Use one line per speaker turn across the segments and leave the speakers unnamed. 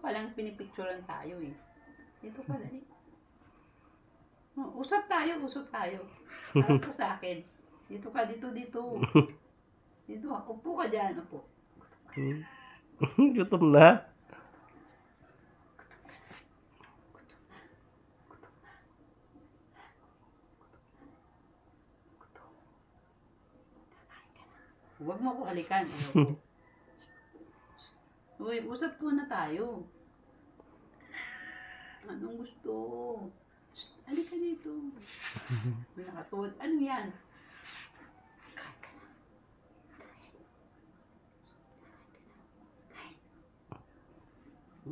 pa lang pinipicturean tayo eh. Dito ka dali. Oh, usap tayo, usap tayo. Harap ka sa akin. Dito ka, dito, dito. Dito, upo ka dyan, upo.
Hmm. Gutom na.
Huwag mo ako halikan. Uy, usap ko na tayo. Anong gusto? Halika dito. May nakatuwad. Ano yan? Kain ka na. Kain. Kain.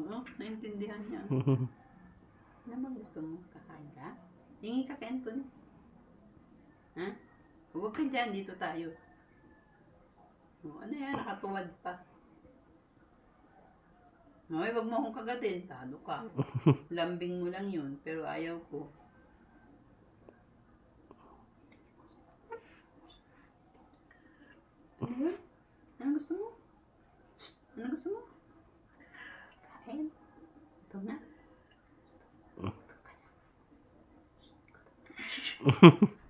Oo, naintindihan niya. Ano ba gusto mo? Kakain ka? Hingi ka kay Anthony. Ha? Huwag ka dyan, dito tayo. O, ano yan? Nakatuwad pa. Ay, wag mo akong kagatin. Talo ka. Lambing mo lang yun, pero ayaw ko. Ano? Ano gusto mo? Shh! Ano gusto mo? Kain. Ito na. Gutom na.